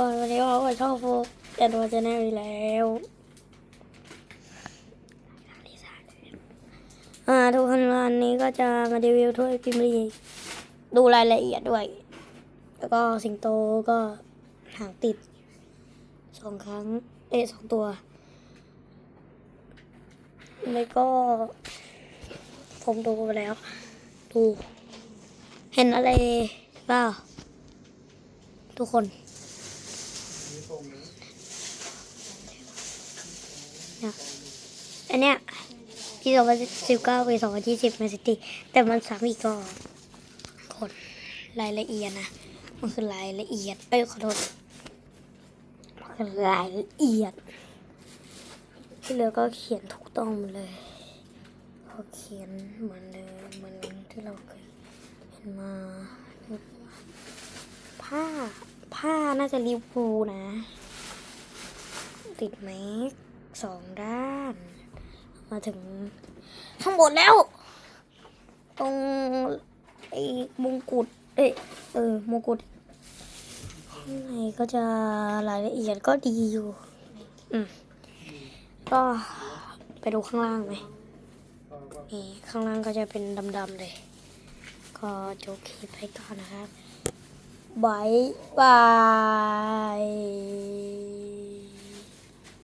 ก่อนวันนี้เราก็ชอบโฟกแต่ตัวจะแน่อีกแล้วอ่าทุกคนวันนี้ก็จะมารีวิวถ้วยพิมพ์ลีดูรายละเอียดด้วย แล้วก็สิงโตก็หางติดสองครั้ง เอ๊สองตัว แล้วก็ ผมดูไปแล้ว ดู เห็นอะไรเปล่าทุกคน นี่ยอันเนี้ยปีสองพันสิบเก้าปีสองพันยี่สิบมนซิตีแต่มันซ้ำอีกก็คนรายละเอียดนะมันคือรายละเอียดเอ้ยขอโทษมันคือรายละเอียด ที่เหลือก็เขียนถูกต้องหมดเลยเขาเขียนเหมือนเดิมเหมือนที่เราเคยเห็นมา ผ้า ผ้าน่าจะลิวอร์พูลนะ ติดแม็กสองด้าน มาถึงข้างบนแล้ว ตรงไอ้มงกุฎเอ้เออมงกุฎข้างในก็จะรายละเอียดก็ดีอยู่ อืมก็ไปดูข้างล่างไหมนี่ข้างล่างก็จะเป็นดำๆเลย ก็จบคลิปไปก่อนนะครับ บายบาย